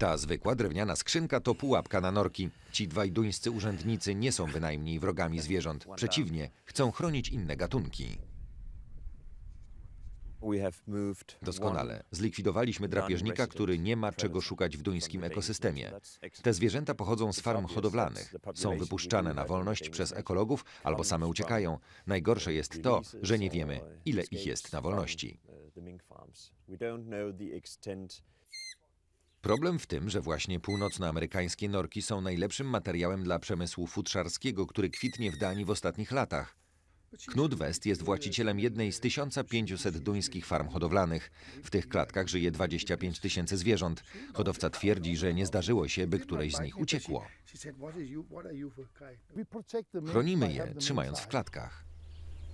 Ta zwykła drewniana skrzynka to pułapka na norki. Ci dwaj duńscy urzędnicy nie są bynajmniej wrogami zwierząt. Przeciwnie, chcą chronić inne gatunki. Doskonale. Zlikwidowaliśmy drapieżnika, który nie ma czego szukać w duńskim ekosystemie. Te zwierzęta pochodzą z farm hodowlanych. Są wypuszczane na wolność przez ekologów albo same uciekają. Najgorsze jest to, że nie wiemy, ile ich jest na wolności. Problem w tym, że właśnie północnoamerykańskie norki są najlepszym materiałem dla przemysłu futrzarskiego, który kwitnie w Danii w ostatnich latach. Knut West jest właścicielem jednej z 1500 duńskich farm hodowlanych. W tych klatkach żyje 25 tysięcy zwierząt. Hodowca twierdzi, że nie zdarzyło się, by któreś z nich uciekło. Chronimy je, trzymając w klatkach.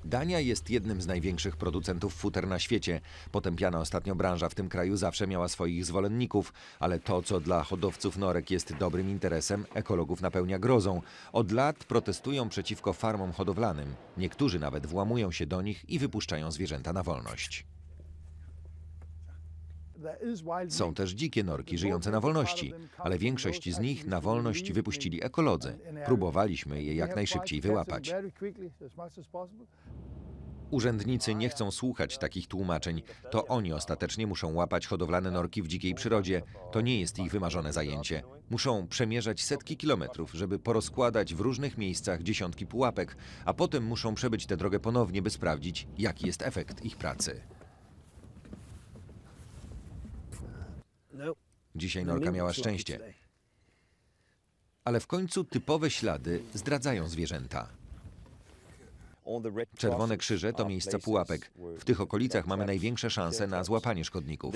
Dania jest jednym z największych producentów futer na świecie. Potępiana ostatnio branża w tym kraju zawsze miała swoich zwolenników, ale to, co dla hodowców norek jest dobrym interesem, ekologów napełnia grozą. Od lat protestują przeciwko farmom hodowlanym. Niektórzy nawet włamują się do nich i wypuszczają zwierzęta na wolność. Są też dzikie norki żyjące na wolności, ale większość z nich na wolność wypuścili ekolodzy. Próbowaliśmy je jak najszybciej wyłapać. Urzędnicy nie chcą słuchać takich tłumaczeń. To oni ostatecznie muszą łapać hodowlane norki w dzikiej przyrodzie. To nie jest ich wymarzone zajęcie. Muszą przemierzać setki kilometrów, żeby porozkładać w różnych miejscach dziesiątki pułapek, a potem muszą przebyć tę drogę ponownie, by sprawdzić, jaki jest efekt ich pracy. Dzisiaj norka miała szczęście, ale w końcu typowe ślady zdradzają zwierzęta. Czerwone krzyże to miejsca pułapek. W tych okolicach mamy największe szanse na złapanie szkodników.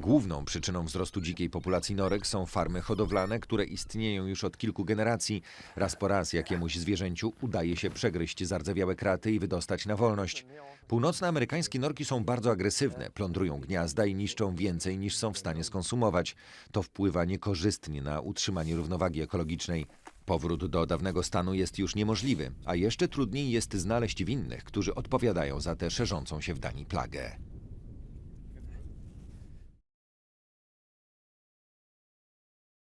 Główną przyczyną wzrostu dzikiej populacji norek są farmy hodowlane, które istnieją już od kilku generacji. Raz po raz jakiemuś zwierzęciu udaje się przegryźć zardzewiałe kraty i wydostać na wolność. Północnoamerykańskie norki są bardzo agresywne, plądrują gniazda i niszczą więcej niż są w stanie skonsumować. To wpływa niekorzystnie na utrzymanie równowagi ekologicznej. Powrót do dawnego stanu jest już niemożliwy, a jeszcze trudniej jest znaleźć winnych, którzy odpowiadają za tę szerzącą się w Danii plagę.